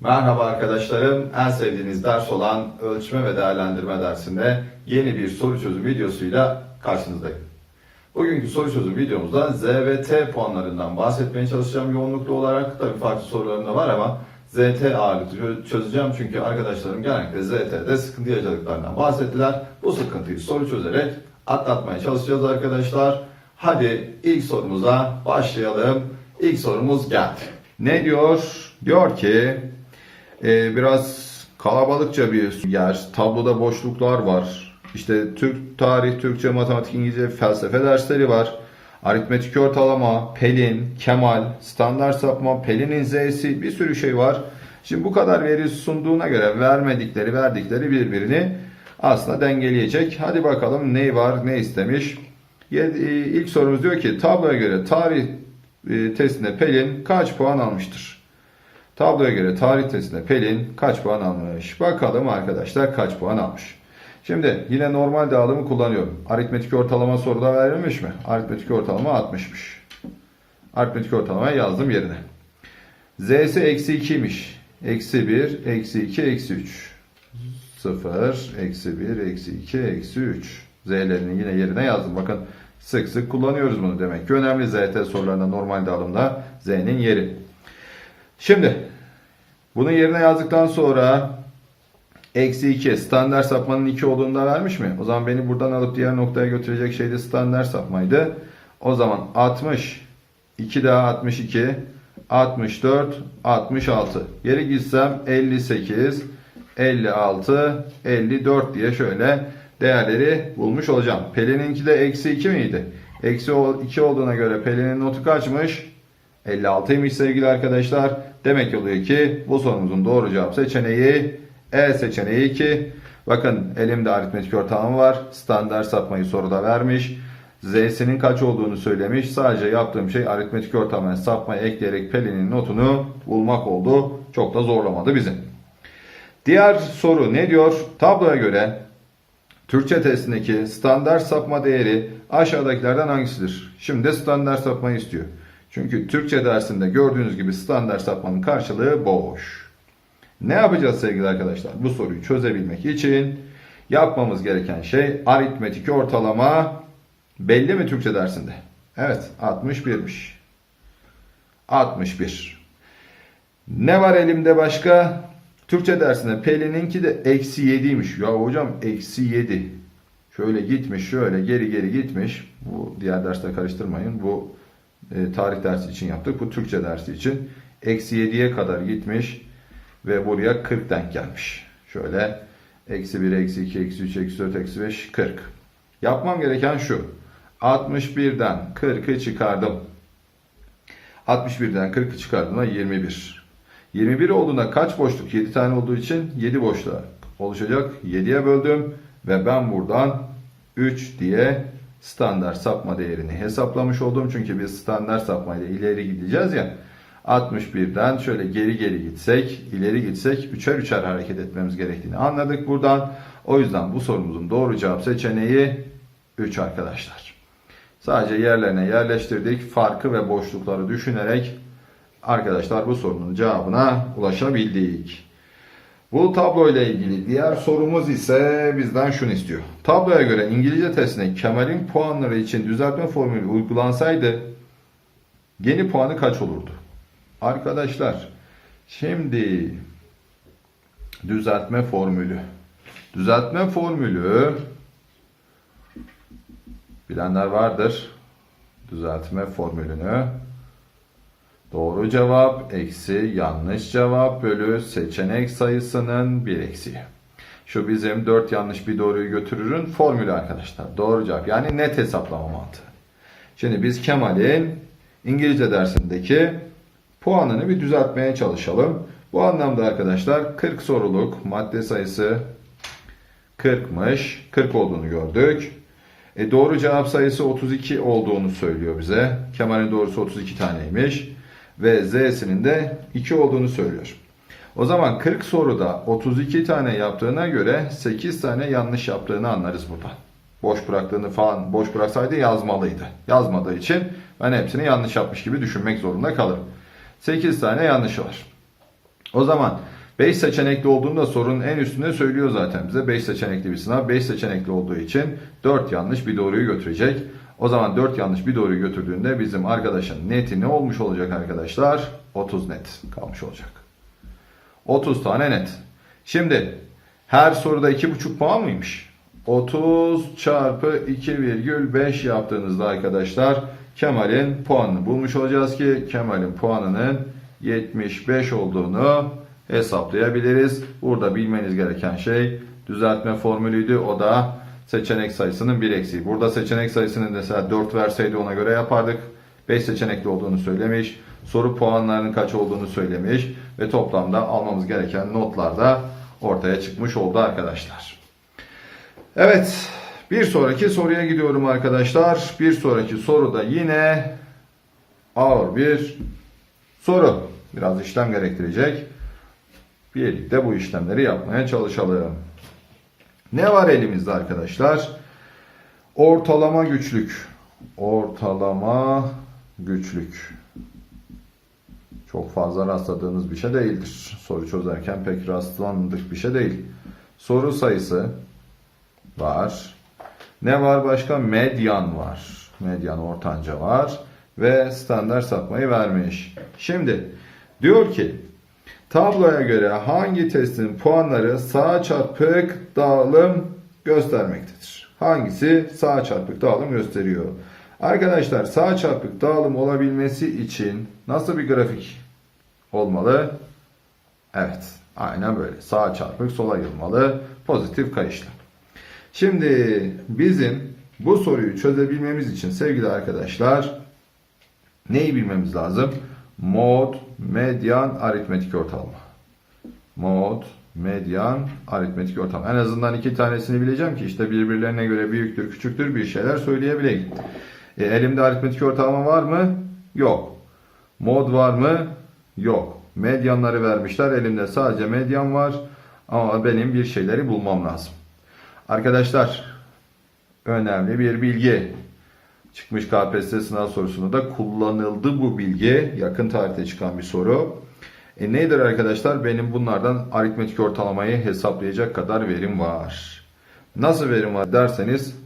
Merhaba arkadaşlarım. En sevdiğiniz ders olan ölçme ve değerlendirme dersinde yeni bir soru çözüm videosuyla karşınızdayım. Bugünkü soru çözüm videomuzda Z ve T puanlarından bahsetmeye çalışacağım yoğunluklu olarak. Tabii farklı sorularım da var ama ZT ağırlıklı çö- çözeceğim çünkü arkadaşlarım genellikle ZT'de sıkıntı yaşadıklarından bahsettiler. Bu sıkıntıyı soru çözerek atlatmaya çalışacağız arkadaşlar. Hadi ilk sorumuza başlayalım. İlk sorumuz geldi. Ne diyor? Diyor ki ee, biraz kalabalıkça bir yer. Tabloda boşluklar var. İşte Türk tarih, Türkçe, matematik, İngilizce, felsefe dersleri var. Aritmetik ortalama, Pelin, Kemal, standart sapma, Pelin'in Z'si bir sürü şey var. Şimdi bu kadar veri sunduğuna göre vermedikleri, verdikleri birbirini aslında dengeleyecek. Hadi bakalım ne var, ne istemiş. E, İlk sorumuz diyor ki tabloya göre tarih e, testinde Pelin kaç puan almıştır? Tabloya göre tarih testinde Pelin kaç puan almış? Bakalım arkadaşlar kaç puan almış? Şimdi yine normal dağılımı kullanıyorum. Aritmetik ortalama soruda verilmiş mi? Aritmetik ortalama 60'mış. Aritmetik ortalama yazdım yerine. Z'si eksi 2'ymiş. Eksi 1, eksi 2, eksi 3. 0, eksi 1, eksi 2, eksi 3. Z'lerini yine yerine yazdım. Bakın sık sık kullanıyoruz bunu demek ki. Önemli ZT sorularında normal dağılımda Z'nin yeri. Şimdi bunu yerine yazdıktan sonra eksi 2 standart sapmanın 2 olduğunu da vermiş mi? O zaman beni buradan alıp diğer noktaya götürecek şey de standart sapmaydı. O zaman 60 2 daha 62 64 66 geri gitsem 58 56 54 diye şöyle değerleri bulmuş olacağım. Pelin'inki de eksi 2 miydi? Eksi 2 olduğuna göre Pelin'in notu kaçmış? 56'ymış sevgili arkadaşlar. Demek oluyor ki bu sorumuzun doğru cevap seçeneği E seçeneği 2. Bakın elimde aritmetik ortalama var. Standart sapmayı soruda vermiş. Z'sinin kaç olduğunu söylemiş. Sadece yaptığım şey aritmetik ortalamaya sapmayı ekleyerek Pelin'in notunu bulmak oldu. Çok da zorlamadı bizi. Diğer soru ne diyor? Tabloya göre Türkçe testindeki standart sapma değeri aşağıdakilerden hangisidir? Şimdi standart sapmayı istiyor. Çünkü Türkçe dersinde gördüğünüz gibi standart sapmanın karşılığı boş. Ne yapacağız sevgili arkadaşlar? Bu soruyu çözebilmek için yapmamız gereken şey aritmetik ortalama belli mi Türkçe dersinde? Evet 61'miş. 61. Ne var elimde başka? Türkçe dersinde Pelin'inki de eksi 7'ymiş. Ya hocam eksi 7. Şöyle gitmiş şöyle geri geri gitmiş. Bu diğer dersle karıştırmayın. Bu e, tarih dersi için yaptık. Bu Türkçe dersi için. Eksi 7'ye kadar gitmiş. Ve buraya 40 denk gelmiş. Şöyle eksi 1, eksi 2, eksi 3, eksi 4, eksi 5, 40. Yapmam gereken şu. 61'den 40'ı çıkardım. 61'den 40'ı çıkardığımda 21. 21 olduğunda kaç boşluk? 7 tane olduğu için 7 boşluğa oluşacak. 7'ye böldüm ve ben buradan 3 diye standart sapma değerini hesaplamış oldum. Çünkü biz standart sapmayla ileri gideceğiz ya. 61'den şöyle geri geri gitsek, ileri gitsek üçer üçer hareket etmemiz gerektiğini anladık buradan. O yüzden bu sorumuzun doğru cevap seçeneği 3 arkadaşlar. Sadece yerlerine yerleştirdik. Farkı ve boşlukları düşünerek arkadaşlar bu sorunun cevabına ulaşabildik. Bu tablo ile ilgili diğer sorumuz ise bizden şunu istiyor. Tabloya göre İngilizce testine Kemal'in puanları için düzeltme formülü uygulansaydı yeni puanı kaç olurdu? Arkadaşlar şimdi düzeltme formülü. Düzeltme formülü bilenler vardır. Düzeltme formülünü Doğru cevap eksi yanlış cevap bölü seçenek sayısının bir eksiği. Şu bizim 4 yanlış bir doğruyu götürürün formülü arkadaşlar. Doğru cevap yani net hesaplama mantığı. Şimdi biz Kemal'in İngilizce dersindeki puanını bir düzeltmeye çalışalım. Bu anlamda arkadaşlar 40 soruluk madde sayısı 40'mış. 40 olduğunu gördük. E doğru cevap sayısı 32 olduğunu söylüyor bize. Kemal'in doğrusu 32 taneymiş ve Z'sinin de 2 olduğunu söylüyor. O zaman 40 soruda 32 tane yaptığına göre 8 tane yanlış yaptığını anlarız buradan. Boş bıraktığını falan boş bıraksaydı yazmalıydı. Yazmadığı için ben hepsini yanlış yapmış gibi düşünmek zorunda kalırım. 8 tane yanlışı var. O zaman 5 seçenekli olduğunda sorunun en üstünde söylüyor zaten bize. 5 seçenekli bir sınav. 5 seçenekli olduğu için 4 yanlış bir doğruyu götürecek. O zaman 4 yanlış bir doğruyu götürdüğünde bizim arkadaşın neti ne olmuş olacak arkadaşlar? 30 net kalmış olacak. 30 tane net. Şimdi her soruda 2,5 puan mıymış? 30 çarpı 2,5 yaptığınızda arkadaşlar Kemal'in puanını bulmuş olacağız ki Kemal'in puanının 75 olduğunu hesaplayabiliriz. Burada bilmeniz gereken şey düzeltme formülüydü. O da seçenek sayısının bir eksiği. Burada seçenek sayısını mesela 4 verseydi ona göre yapardık. 5 seçenekli olduğunu söylemiş. Soru puanlarının kaç olduğunu söylemiş. Ve toplamda almamız gereken notlar da ortaya çıkmış oldu arkadaşlar. Evet. Bir sonraki soruya gidiyorum arkadaşlar. Bir sonraki soruda yine ağır bir soru. Biraz işlem gerektirecek. Birlikte bu işlemleri yapmaya çalışalım. Ne var elimizde arkadaşlar? Ortalama güçlük. Ortalama güçlük. Çok fazla rastladığınız bir şey değildir. Soru çözerken pek rastlandık bir şey değil. Soru sayısı var. Ne var başka? Medyan var. Medyan ortanca var. Ve standart sapmayı vermiş. Şimdi diyor ki tabloya göre hangi testin puanları sağ çarpık dağılım göstermektedir? Hangisi sağ çarpık dağılım gösteriyor? Arkadaşlar sağ çarpık dağılım olabilmesi için nasıl bir grafik olmalı? Evet, aynen böyle. Sağ çarpık sola yılmalı, pozitif kayışlı. Şimdi bizim bu soruyu çözebilmemiz için sevgili arkadaşlar neyi bilmemiz lazım? Mod, medyan, aritmetik ortalama. Mod, medyan, aritmetik ortalama. En azından iki tanesini bileceğim ki işte birbirlerine göre büyüktür, küçüktür bir şeyler söyleyebileyim. E, elimde aritmetik ortalama var mı? Yok. Mod var mı? Yok. Medyanları vermişler. Elimde sadece medyan var. Ama benim bir şeyleri bulmam lazım. Arkadaşlar önemli bir bilgi. Çıkmış KPSS sınav sorusunda da kullanıldı bu bilgi. Yakın tarihte çıkan bir soru. E nedir arkadaşlar? Benim bunlardan aritmetik ortalamayı hesaplayacak kadar verim var. Nasıl verim var derseniz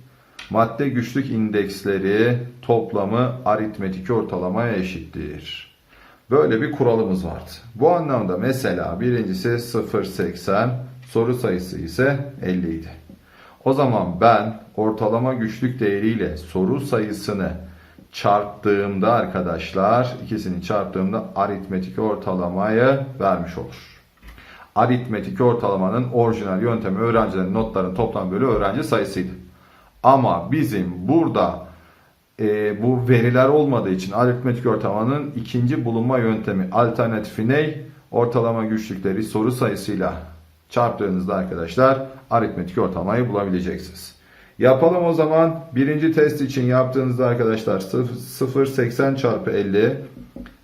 madde güçlük indeksleri toplamı aritmetik ortalamaya eşittir. Böyle bir kuralımız vardı. Bu anlamda mesela birincisi 0.80 soru sayısı ise 50 idi. O zaman ben ortalama güçlük değeriyle soru sayısını çarptığımda arkadaşlar ikisini çarptığımda aritmetik ortalamayı vermiş olur. Aritmetik ortalamanın orijinal yöntemi öğrencilerin notların toplam bölü öğrenci sayısıydı. Ama bizim burada e, bu veriler olmadığı için aritmetik ortalamanın ikinci bulunma yöntemi alternatifi ne? Ortalama güçlükleri soru sayısıyla çarptığınızda arkadaşlar aritmetik ortalamayı bulabileceksiniz. Yapalım o zaman. Birinci test için yaptığınızda arkadaşlar 0.80 çarpı 50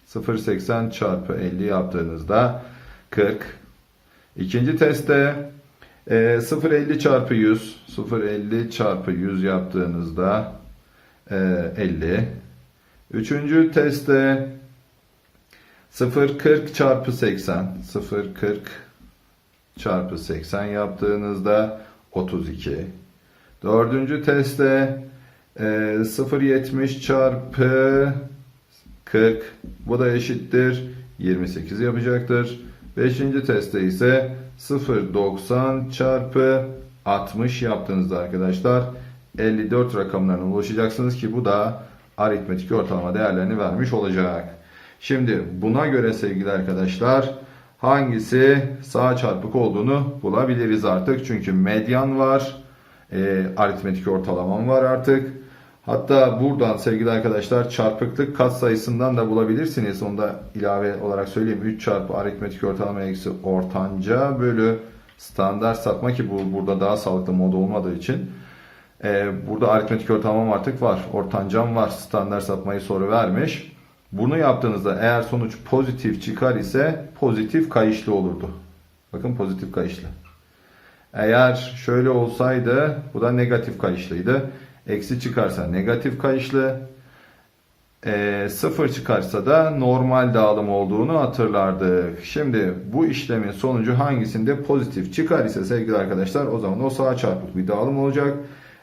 0.80 çarpı 50 yaptığınızda 40. İkinci testte e, 0.50 çarpı 100 0.50 çarpı 100 yaptığınızda e, 50. Üçüncü testte 0.40 çarpı 80 0.40 çarpı 80 yaptığınızda 32. Dördüncü testte e, 0.70 çarpı 40 bu da eşittir 28 yapacaktır. Beşinci testte ise 0.90 çarpı 60 yaptığınızda arkadaşlar 54 rakamlarına ulaşacaksınız ki bu da aritmetik ortalama değerlerini vermiş olacak. Şimdi buna göre sevgili arkadaşlar hangisi sağ çarpık olduğunu bulabiliriz artık. Çünkü medyan var, e, aritmetik ortalamam var artık. Hatta buradan sevgili arkadaşlar çarpıklık kat sayısından da bulabilirsiniz. Onu da ilave olarak söyleyeyim. 3 çarpı aritmetik ortalama eksi ortanca bölü standart sapma ki bu burada daha sağlıklı mod olmadığı için. E, burada aritmetik ortalamam artık var. Ortancam var. Standart sapmayı soru vermiş. Bunu yaptığınızda eğer sonuç pozitif çıkar ise pozitif kayışlı olurdu. Bakın pozitif kayışlı. Eğer şöyle olsaydı bu da negatif kayışlıydı. Eksi çıkarsa negatif kayışlı. e, sıfır çıkarsa da normal dağılım olduğunu hatırlardık. Şimdi bu işlemin sonucu hangisinde pozitif çıkar ise sevgili arkadaşlar o zaman o sağ çarpık bir dağılım olacak.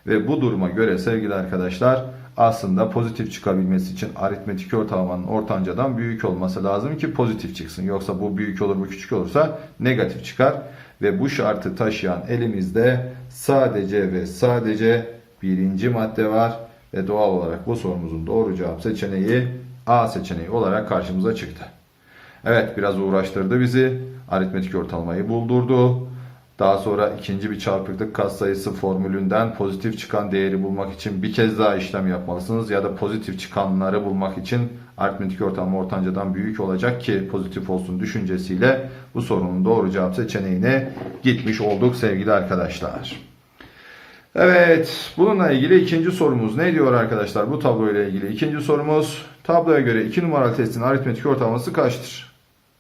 Ve bu duruma göre sevgili arkadaşlar aslında pozitif çıkabilmesi için aritmetik ortalamanın ortancadan büyük olması lazım ki pozitif çıksın. Yoksa bu büyük olur bu küçük olursa negatif çıkar. Ve bu şartı taşıyan elimizde sadece ve sadece birinci madde var. Ve doğal olarak bu sorumuzun doğru cevap seçeneği A seçeneği olarak karşımıza çıktı. Evet biraz uğraştırdı bizi. Aritmetik ortalamayı buldurdu. Daha sonra ikinci bir çarpıklık katsayısı formülünden pozitif çıkan değeri bulmak için bir kez daha işlem yapmalısınız. Ya da pozitif çıkanları bulmak için aritmetik ortalama ortancadan büyük olacak ki pozitif olsun düşüncesiyle bu sorunun doğru cevap seçeneğine gitmiş olduk sevgili arkadaşlar. Evet, bununla ilgili ikinci sorumuz ne diyor arkadaşlar bu tabloyla ilgili? ikinci sorumuz tabloya göre 2 numaralı testin aritmetik ortalaması kaçtır?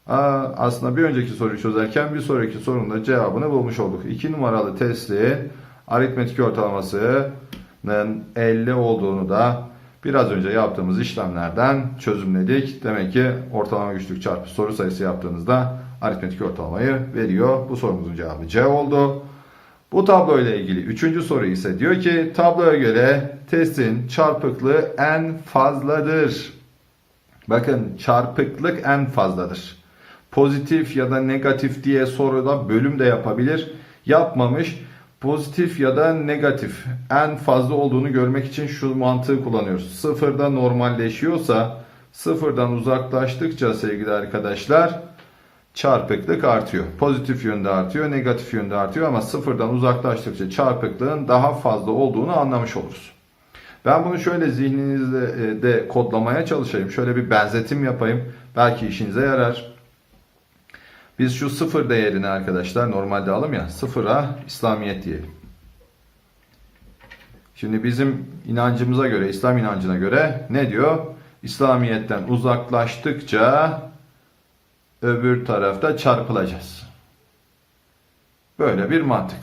Aa, aslında bir önceki soruyu çözerken bir sonraki sorunun da cevabını bulmuş olduk. 2 numaralı testin aritmetik ortalamasının 50 olduğunu da biraz önce yaptığımız işlemlerden çözümledik. Demek ki ortalama güçlük çarpı soru sayısı yaptığınızda aritmetik ortalamayı veriyor. Bu sorumuzun cevabı C oldu. Bu tablo ile ilgili üçüncü soru ise diyor ki tabloya göre testin çarpıklığı en fazladır. Bakın çarpıklık en fazladır. Pozitif ya da negatif diye soruda bölüm de yapabilir. Yapmamış. Pozitif ya da negatif en fazla olduğunu görmek için şu mantığı kullanıyoruz. Sıfırda normalleşiyorsa sıfırdan uzaklaştıkça sevgili arkadaşlar çarpıklık artıyor. Pozitif yönde artıyor, negatif yönde artıyor ama sıfırdan uzaklaştıkça çarpıklığın daha fazla olduğunu anlamış oluruz. Ben bunu şöyle zihninizde e, de kodlamaya çalışayım. Şöyle bir benzetim yapayım. Belki işinize yarar. Biz şu sıfır değerini arkadaşlar normalde alım ya sıfıra İslamiyet diyelim. Şimdi bizim inancımıza göre, İslam inancına göre ne diyor? İslamiyet'ten uzaklaştıkça öbür tarafta çarpılacağız. Böyle bir mantık.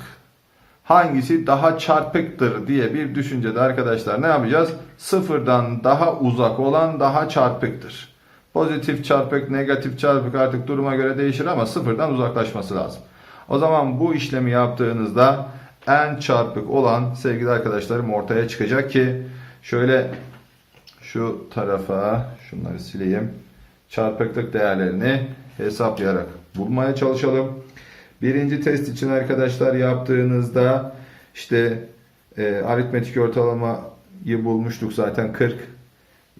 Hangisi daha çarpıktır diye bir düşüncede arkadaşlar ne yapacağız? Sıfırdan daha uzak olan daha çarpıktır. Pozitif çarpık, negatif çarpık artık duruma göre değişir ama sıfırdan uzaklaşması lazım. O zaman bu işlemi yaptığınızda en çarpık olan sevgili arkadaşlarım ortaya çıkacak ki şöyle şu tarafa şunları sileyim. Çarpıklık değerlerini hesaplayarak bulmaya çalışalım. Birinci test için arkadaşlar yaptığınızda işte e, aritmetik ortalamayı bulmuştuk zaten 40.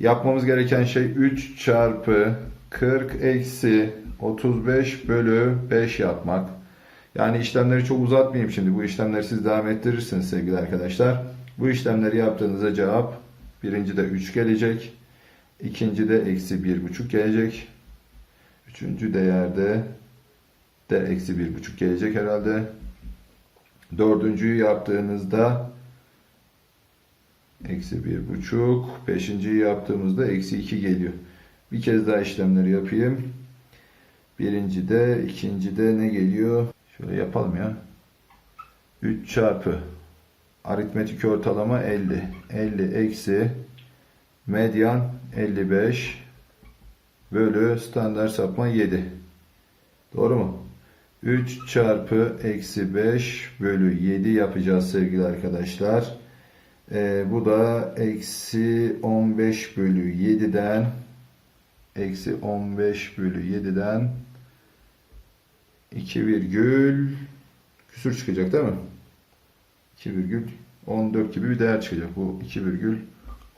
Yapmamız gereken şey 3 çarpı 40 eksi 35 bölü 5 yapmak. Yani işlemleri çok uzatmayayım şimdi. Bu işlemleri siz devam ettirirsiniz sevgili arkadaşlar. Bu işlemleri yaptığınızda cevap birinci de 3 gelecek. ikinci de eksi 1,5 gelecek. Üçüncü değerde de eksi 1,5 gelecek herhalde. Dördüncüyü yaptığınızda eksi bir buçuk. Beşinciyi yaptığımızda eksi iki geliyor. Bir kez daha işlemleri yapayım. Birinci de, ikinci de ne geliyor? Şöyle yapalım ya. 3 çarpı aritmetik ortalama 50. 50 eksi medyan 55 bölü standart sapma 7. Doğru mu? 3 çarpı eksi 5 bölü 7 yapacağız sevgili arkadaşlar. Ee, bu da eksi 15 bölü 7'den eksi 15 bölü 7'den 2 virgül küsür çıkacak değil mi? 2 virgül 14 gibi bir değer çıkacak. Bu 2 virgül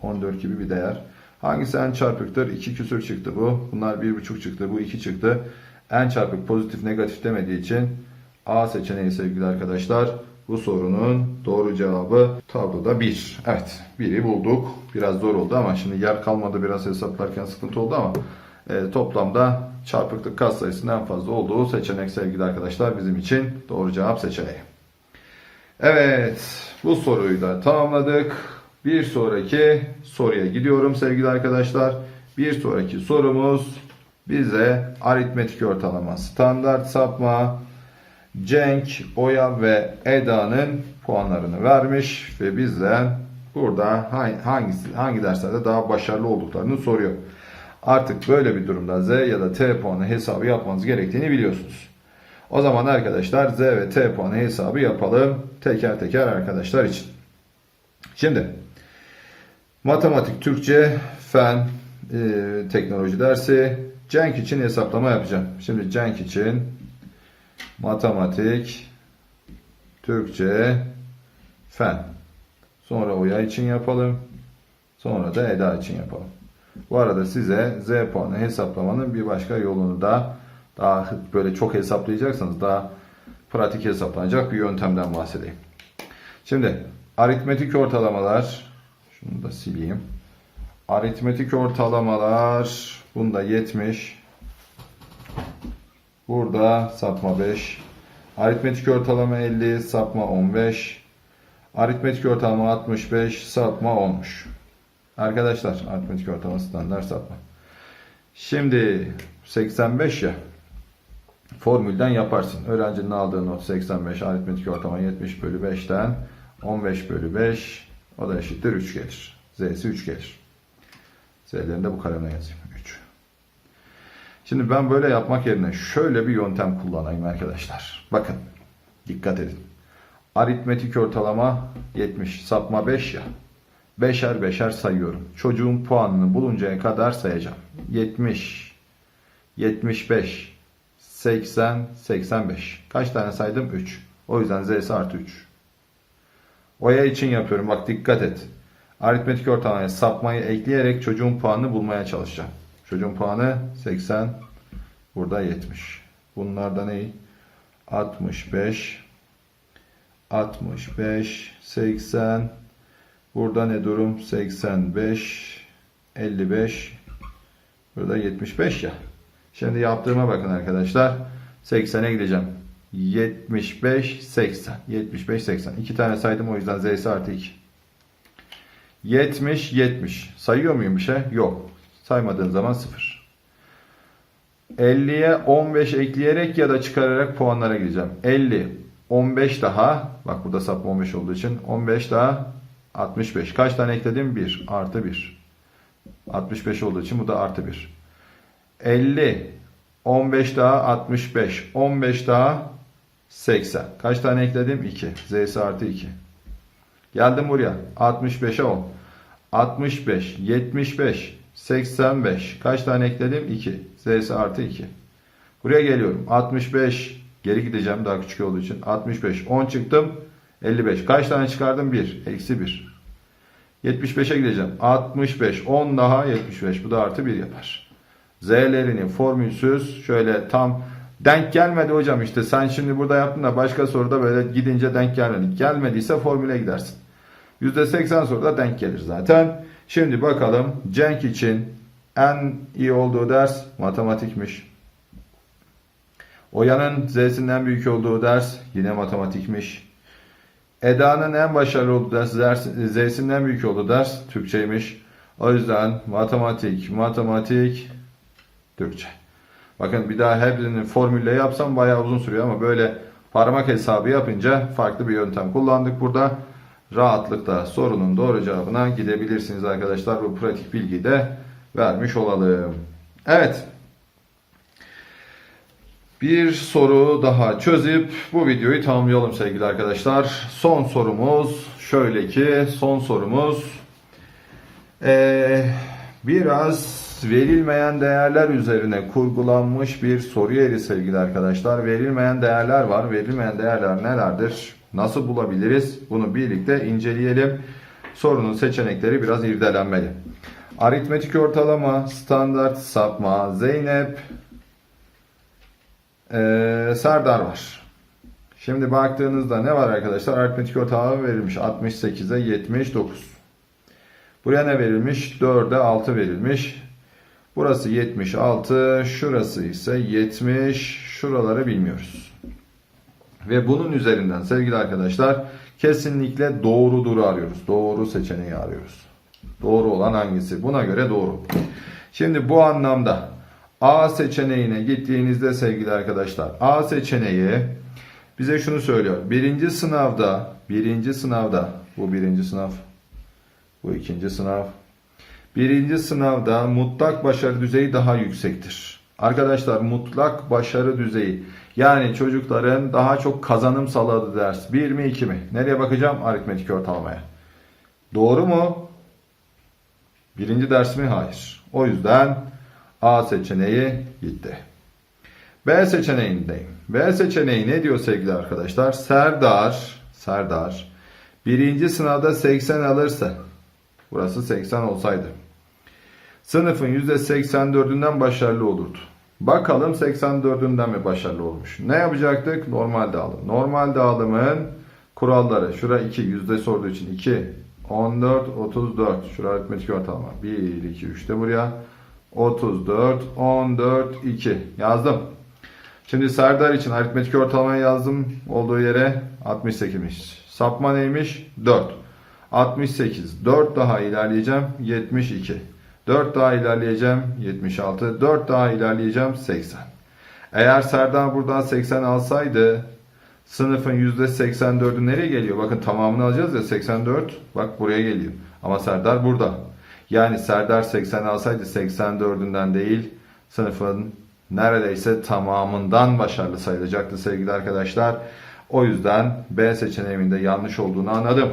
14 gibi bir değer. Hangisi en çarpıktır? 2 küsür çıktı bu. Bunlar 1,5 çıktı. Bu 2 çıktı. En çarpık pozitif negatif demediği için A seçeneği sevgili arkadaşlar. Bu sorunun doğru cevabı tabloda 1. Evet 1'i bulduk. Biraz zor oldu ama şimdi yer kalmadı biraz hesaplarken sıkıntı oldu ama e, toplamda çarpıklık katsayısının en fazla olduğu seçenek sevgili arkadaşlar bizim için doğru cevap seçeneği. Evet bu soruyu da tamamladık. Bir sonraki soruya gidiyorum sevgili arkadaşlar. Bir sonraki sorumuz bize aritmetik ortalama, standart sapma, Cenk, Oya ve Eda'nın puanlarını vermiş ve bizden burada hangi- hangisi hangi derslerde daha başarılı olduklarını soruyor. Artık böyle bir durumda Z ya da T puanı hesabı yapmanız gerektiğini biliyorsunuz. O zaman arkadaşlar Z ve T puanı hesabı yapalım teker teker arkadaşlar için. Şimdi matematik, Türkçe, fen, e, teknoloji dersi Cenk için hesaplama yapacağım. Şimdi Cenk için matematik, Türkçe, fen. Sonra Oya için yapalım. Sonra da Eda için yapalım. Bu arada size Z puanı hesaplamanın bir başka yolunu da daha böyle çok hesaplayacaksanız daha pratik hesaplanacak bir yöntemden bahsedeyim. Şimdi aritmetik ortalamalar şunu da sileyim. Aritmetik ortalamalar bunda 70 Burada sapma 5 Aritmetik ortalama 50 sapma 15 Aritmetik ortalama 65 sapma olmuş. Arkadaşlar aritmetik ortalama standart sapma. Şimdi 85 ya formülden yaparsın. Öğrencinin aldığı not 85 aritmetik ortalama 70 bölü 5'ten 15 bölü 5 o da eşittir 3 gelir. Z'si 3 gelir. Z'lerini de bu kalemle yazayım. 3. Şimdi ben böyle yapmak yerine şöyle bir yöntem kullanayım arkadaşlar. Bakın. Dikkat edin. Aritmetik ortalama 70. Sapma 5 ya. Beşer beşer sayıyorum. Çocuğun puanını buluncaya kadar sayacağım. 70, 75, 80, 85. Kaç tane saydım? 3. O yüzden Z'si artı 3. Oya için yapıyorum. Bak dikkat et. Aritmetik ortalamaya sapmayı ekleyerek çocuğun puanını bulmaya çalışacağım. Çocuğun puanı 80. Burada 70. Bunlar da ne? 65, 65, 80. Burada ne durum? 85, 55. Burada 75 ya. Şimdi yaptığıma bakın arkadaşlar. 80'e gideceğim. 75, 80. 75, 80. İki tane saydım o yüzden Z'si artı 2. 70, 70. Sayıyor muyum bir şey? Yok. Saymadığın zaman 0. 50'ye 15 ekleyerek ya da çıkararak puanlara gideceğim. 50, 15 daha. Bak burada sapma 15 olduğu için. 15 daha 65. Kaç tane ekledim? 1. Artı 1. 65 olduğu için bu da artı 1. 50, 15 daha 65. 15 daha 80. Kaç tane ekledim? 2. Z'si artı 2. Geldim buraya. 65'e 10. 65, 75, 85. Kaç tane ekledim? 2. Z'si artı 2. Buraya geliyorum. 65. Geri gideceğim daha küçük olduğu için. 65. 10 çıktım. 55. Kaç tane çıkardım? 1. Eksi 1. 75'e gideceğim. 65. 10 daha 75. Bu da artı 1 yapar. Z'lerini formülsüz şöyle tam denk gelmedi hocam işte sen şimdi burada yaptın da başka soruda böyle gidince denk gelmedi. Gelmediyse formüle gidersin. %80 soruda denk gelir zaten. Şimdi bakalım Cenk için en iyi olduğu ders matematikmiş. Oya'nın Z'sinden büyük olduğu ders yine matematikmiş. Eda'nın en başarılı olduğu ders ders- Z'sinden büyük olduğu ders Türkçeymiş. O yüzden matematik, matematik, Türkçe. Bakın bir daha hepsini formülle yapsam bayağı uzun sürüyor ama böyle parmak hesabı yapınca farklı bir yöntem kullandık burada. Rahatlıkla sorunun doğru cevabına gidebilirsiniz arkadaşlar. Bu pratik bilgiyi de vermiş olalım. Evet. Bir soru daha çözüp bu videoyu tamamlayalım sevgili arkadaşlar. Son sorumuz şöyle ki son sorumuz ee, biraz verilmeyen değerler üzerine kurgulanmış bir soru yeri sevgili arkadaşlar. Verilmeyen değerler var. Verilmeyen değerler nelerdir? Nasıl bulabiliriz? Bunu birlikte inceleyelim. Sorunun seçenekleri biraz irdelenmeli. Aritmetik ortalama, standart sapma, Zeynep, ee, Serdar var. Şimdi baktığınızda ne var arkadaşlar? Aritmetik ortalama verilmiş 68'e 79. Buraya ne verilmiş? 4'e 6 verilmiş. Burası 76, şurası ise 70. Şuraları bilmiyoruz. Ve bunun üzerinden sevgili arkadaşlar kesinlikle doğruduru arıyoruz. Doğru seçeneği arıyoruz. Doğru olan hangisi? Buna göre doğru. Şimdi bu anlamda A seçeneğine gittiğinizde sevgili arkadaşlar A seçeneği bize şunu söylüyor. Birinci sınavda birinci sınavda bu birinci sınav Bu ikinci sınav. Birinci sınavda mutlak başarı düzeyi daha yüksektir. Arkadaşlar mutlak başarı düzeyi yani çocukların daha çok kazanım sağladığı ders 1 mi 2 mi? Nereye bakacağım? Aritmetik ortalamaya. Doğru mu? Birinci ders mi? Hayır. O yüzden A seçeneği gitti. B seçeneğindeyim. B seçeneği ne diyor sevgili arkadaşlar? Serdar, Serdar birinci sınavda 80 alırsa, burası 80 olsaydı, sınıfın %84'ünden başarılı olurdu. Bakalım 84'ünden mi başarılı olmuş? Ne yapacaktık? Normal dağılım. Normal dağılımın kuralları. Şura 2, yüzde sorduğu için 2, 14, 34. Şura aritmetik ortalama. 1, 2, 3 de buraya. 34, 14, 2. Yazdım. Şimdi Serdar için aritmetik ortalamayı yazdım. Olduğu yere 68'miş. Sapma neymiş? 4. 68. 4 daha ilerleyeceğim. 72. 4 daha ilerleyeceğim. 76. 4 daha ilerleyeceğim. 80. Eğer Serdar buradan 80 alsaydı sınıfın %84'ü nereye geliyor? Bakın tamamını alacağız ya 84. Bak buraya geliyor. Ama Serdar burada. Yani Serdar 80 alsaydı 84'ünden değil sınıfın neredeyse tamamından başarılı sayılacaktı sevgili arkadaşlar. O yüzden B seçeneğimin de yanlış olduğunu anladım.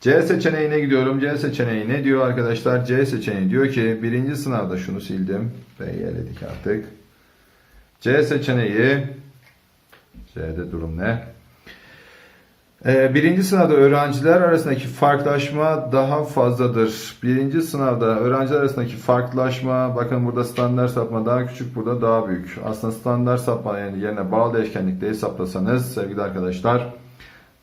C seçeneğine gidiyorum. C seçeneği ne diyor arkadaşlar? C seçeneği diyor ki birinci sınavda şunu sildim. B'yi eledik artık. C seçeneği C'de durum ne? Ee, birinci sınavda öğrenciler arasındaki farklılaşma daha fazladır. Birinci sınavda öğrenciler arasındaki farklılaşma, bakın burada standart sapma daha küçük, burada daha büyük. Aslında standart sapma yani yerine bağlı değişkenlikte hesaplasanız sevgili arkadaşlar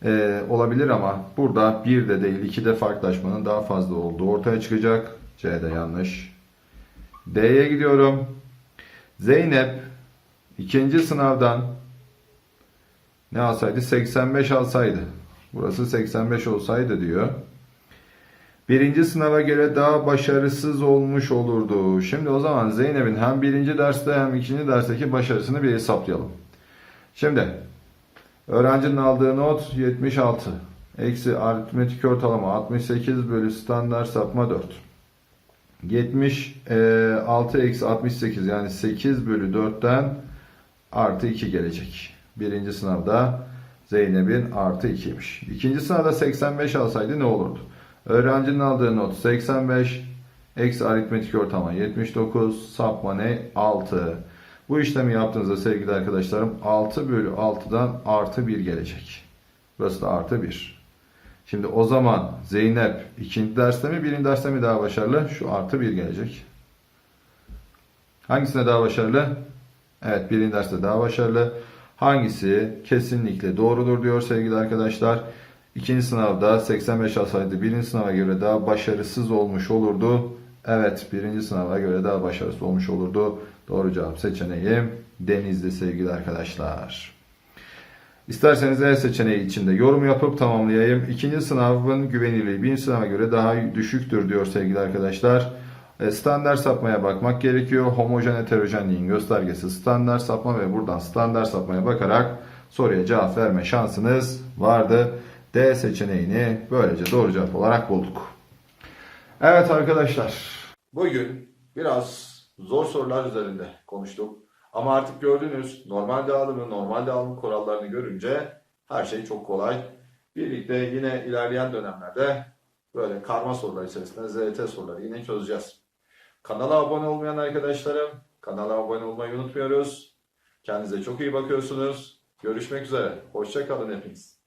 e, olabilir ama burada bir de değil iki de farklılaşmanın daha fazla olduğu ortaya çıkacak. C'de yanlış. D'ye gidiyorum. Zeynep ikinci sınavdan ne alsaydı? 85 alsaydı. Burası 85 olsaydı diyor. Birinci sınava göre daha başarısız olmuş olurdu. Şimdi o zaman Zeynep'in hem birinci derste hem ikinci dersteki başarısını bir hesaplayalım. Şimdi öğrencinin aldığı not 76. Eksi aritmetik ortalama 68 bölü standart sapma 4. 76 eksi 68 yani 8 bölü 4'ten artı 2 gelecek. Birinci sınavda Zeynep'in artı 2'ymiş. İkinci sınavda 85 alsaydı ne olurdu? Öğrencinin aldığı not 85 eksi aritmetik ortalama 79 sapma ne? 6. Bu işlemi yaptığınızda sevgili arkadaşlarım 6 bölü 6'dan artı 1 gelecek. Burası da artı 1. Şimdi o zaman Zeynep ikinci derste mi birinci derste mi daha başarılı? Şu artı 1 gelecek. Hangisine daha başarılı? Evet birinci derste daha başarılı. Hangisi kesinlikle doğrudur diyor sevgili arkadaşlar. İkinci sınavda 85 alsaydı birinci sınava göre daha başarısız olmuş olurdu. Evet birinci sınava göre daha başarısız olmuş olurdu. Doğru cevap seçeneğim Denizli sevgili arkadaşlar. İsterseniz E seçeneği içinde yorum yapıp tamamlayayım. İkinci sınavın güvenilirliği birinci sınava göre daha düşüktür diyor sevgili arkadaşlar. E, Standart sapmaya bakmak gerekiyor. Homojen heterojenliğin göstergesi standart sapma ve buradan standart sapmaya bakarak soruya cevap verme şansınız vardı. D seçeneğini böylece doğru cevap olarak bulduk. Evet arkadaşlar. Bugün biraz zor sorular üzerinde konuştuk. Ama artık gördünüz normal dağılımı, normal dağılım kurallarını görünce her şey çok kolay. Birlikte yine ilerleyen dönemlerde böyle karma sorular içerisinde ZT soruları yine çözeceğiz. Kanala abone olmayan arkadaşlarım, kanala abone olmayı unutmuyoruz. Kendinize çok iyi bakıyorsunuz. Görüşmek üzere. Hoşça kalın hepiniz.